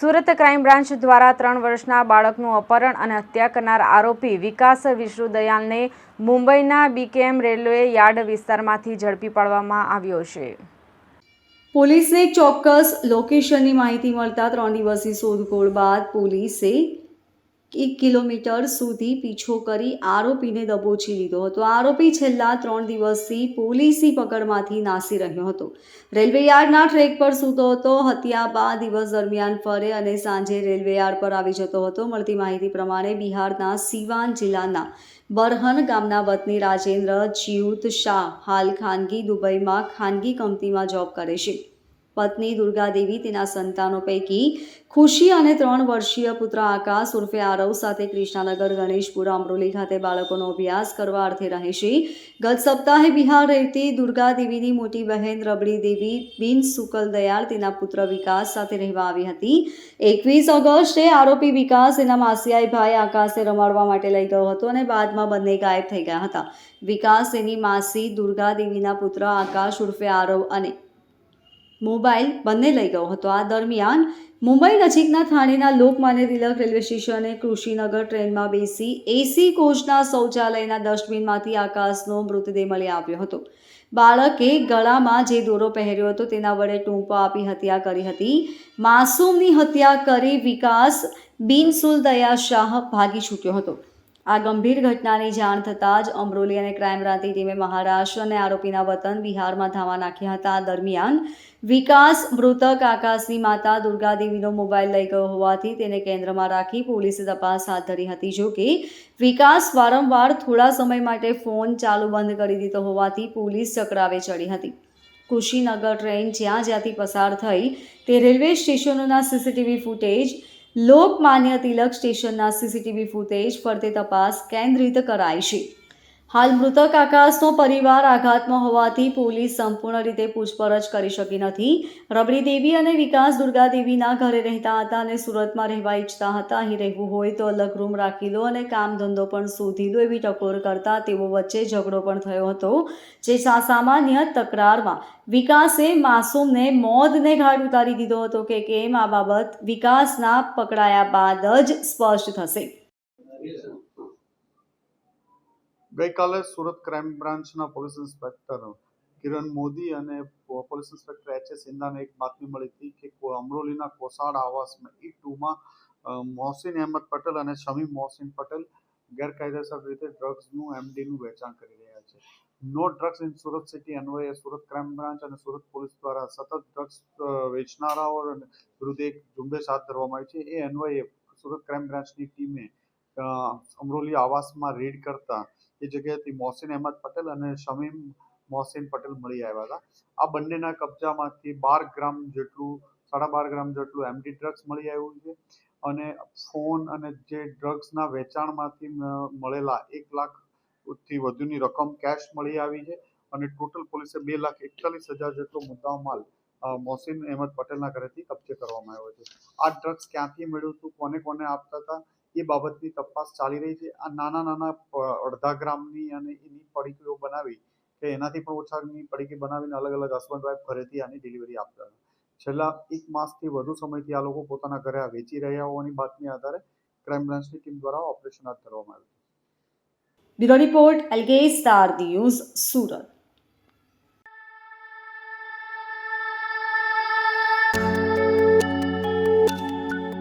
Surat crime branch દ્વારા ત્રણ વર્ષના બાળકનું અપહરણ અને હત્યા કરનાર આરોપી વિકાસ વિષ્ણુદયાલને મુંબઈના બીકેએમ રેલવે યાર્ડ વિસ્તારમાંથી ઝડપી પાડવામાં આવ્યો છે. પોલીસને ચોક્કસ લોકેશનની માહિતી મળતા ત્રણ દિવસની શોધખોળ બાદ પોલીસે એક કિલોમીટર સુધી પીછો કરી આરોપીને દબોચી લીધો હતો. આરોપી છેલ્લા ત્રણ દિવસથી પોલીસની પકડમાંથી નાસી રહ્યો હતો. રેલવે યાર્ડના ટ્રેક પર સૂતો હતો. હત્યા બાદ દિવસ દરમિયાન ફરે અને સાંજે રેલવે યાર્ડ પર આવી જતો હતો. મળતી માહિતી પ્રમાણે બિહારના સિવાન જિલ્લાના બરહન ગામના વતની રાજેન્દ્ર જીયુત શાહ હાલ ખાનગી દુબઈમાં ખાનગી કંપનીમાં જોબ કરે છે. પત્ની દુર્ગાદેવી તેના સંતાનો પૈકી ખુશી અને ત્રણ વર્ષીય પુત્ર આકાશ ઉર્ફે આરવ સાથે કૃષ્ણાનગર, ગણેશપુર, અમરોલી ખાતે બાળકોનો અભ્યાસ કરવા અર્થે રહે છે. ગત સપ્તાહે બિહાર રહેતી દુર્ગાદેવીની મોટી બહેન રબડી દેવી બિન સુકલ દયાળ તેના પુત્ર વિકાસ સાથે રહેવા આવી હતી. એકવીસ ઓગસ્ટે આરોપી વિકાસ એના માસિયાઈ ભાઈ આકાશને રમાડવા માટે લઈ ગયો હતો અને બાદમાં બંને ગાયબ થઈ ગયા હતા. વિકાસ એની માસી દુર્ગાદેવીના પુત્ર આકાશ ઉર્ફે આરવ અને મોબાઈલ બંને લઈ ગયો હતો. આ દરમિયાન મુંબઈ નજીકના થાણેના લોકમાન્ય તિલક રેલવે સ્ટેશને કૃષિનગર ટ્રેનમાં બેસી એસી કોચના શૌચાલયના ડસ્ટબિનમાંથી આકાશનો મૃતદેહ મળી આવ્યો હતો. બાળકે ગળામાં જે દોરો પહેર્યો હતો તેના વડે ટૂંપો આપી હત્યા કરી હતી. માસૂમની હત્યા કરી વિકાસ બિનસુલ દયા શાહ ભાગી છૂટ્યો હતો. આ ગંભીર ઘટનાની જાણ થતાં જ અમરોલી અને ક્રાઇમ બ્રાન્ચની ટીમે મહારાષ્ટ્ર અને આરોપીના વતન બિહારમાં ધાવા નાખ્યા હતા. દરમિયાન વિકાસ મૃતક આકાશની માતા દુર્ગાદેવીનો મોબાઈલ લઈ ગયો હોવાથી તેને કેન્દ્રમાં રાખી પોલીસે તપાસ હાથ ધરી હતી. જો કે વિકાસ વારંવાર થોડા સમય માટે ફોન ચાલુ બંધ કરી દીધો હોવાથી પોલીસ ચક્રાવે ચડી હતી. કુશીનગર ટ્રેન જ્યાં જ્યાંથી પસાર થઈ તે રેલવે સ્ટેશનોના સીસીટીવી ફૂટેજ લોકમાન્ય તિલક સ્ટેશનના સીસીટીવી ફૂટેજ ફરતે તપાસ કેન્દ્રિત કરાઈ છે. હાલ મૃતક આકાશનો પરિવાર આઘાતમાં હોવાથી પોલીસ સંપૂર્ણ રીતે પૂછપરછ કરી શકી નથી. રબડી દેવી અને વિકાસ દુર્ગાદેવીના ઘરે રહેતા હતા અને સુરતમાં રહેવા ઈચ્છતા હતા. અહીં રહેવું હોય તો અલગ રૂમ રાખી લો અને કામ ધંધો પણ શોધી લો એવી ટકોર કરતા તેઓ વચ્ચે ઝઘડો પણ થયો હતો, જે સામાન્ય તકરારમાં વિકાસે માસૂમને મોતને ઘાટ ઉતારી દીધો હતો કે કેમ આ બાબત વિકાસના પકડાયા બાદ જ સ્પષ્ટ થશે. ગઈકાલે સુરત ક્રાઇમ બ્રાન્ચના પોલીસ ઇન્સ્પેક્ટર કિરણ મોદી અને પોલીસ ઇન્સ્પેક્ટર એચ એસ સિંધાને એક બાતમી મળી હતી કે અમરોલીના કોસાડ આવાસમાં ઈ ટુમાં મોહસિન અહેમદ પટેલ અને શમી મોહસિન પટેલ ગેરકાયદેસર રીતે ડ્રગ્સનું એમડીનું વેચાણ કરી રહ્યા છે. No drugs in Surat city અન્વયે સુરત ક્રાઇમ બ્રાન્ચ અને સુરત પોલીસ દ્વારા સતત ડ્રગ્સ વેચનારાઓ વિરુદ્ધ એક ઝુંબેશ હાથ ધરવામાં આવી છે. એ અન્વયે સુરત ક્રાઇમ બ્રાન્ચની ટીમે અમરોલી આવાસમાં રેડ કરતા એ જગ્યાએથી મોહસિન અહેમદ પટેલ અને શમીમ મોહસિન પટેલ મળી આવ્યા હતા. આ બંનેના કબજામાંથી બાર ગ્રામ જેટલું, સાડા બાર ગ્રામ જેટલું એમડી ડ્રગ્સ મળી આવ્યું છે અને ફોન અને જે ડ્રગ્સના વેચાણમાંથી મળેલા એક લાખથી વધુની રકમ કેશ મળી આવી છે અને ટોટલ પોલીસે બે લાખ એકતાલીસ હજાર જેટલો મુદ્દાઓ માલ મોહસિન અહેમદ પટેલના ઘરેથી કબજે કરવામાં આવ્યો છે. આ ડ્રગ્સ ક્યાંથી મળ્યું હતું કોને કોને આપતા હતા? એ બાબતની તપાસ ચાલી રહી છે. આ નાના નાના અડધા ગ્રામની અને એની પડીકીઓ બનાવી કે એનાથી પણ ઓછાની પડીકી બનાવીને અલગ અલગ હસબન્ડ વાઈફ ઘરેથી આની ડિલિવરી આપતા હતા. છેલ્લા એક માસથી વધુ સમયથી આ લોકો પોતાના ઘરે વેચી રહ્યા હોવાની બાતમી આધારે ક્રાઇમ બ્રાન્ચની ટીમ દ્વારા ઓપરેશન હાથ ધરવામાં આવ્યું bureau report LK star news, Surat.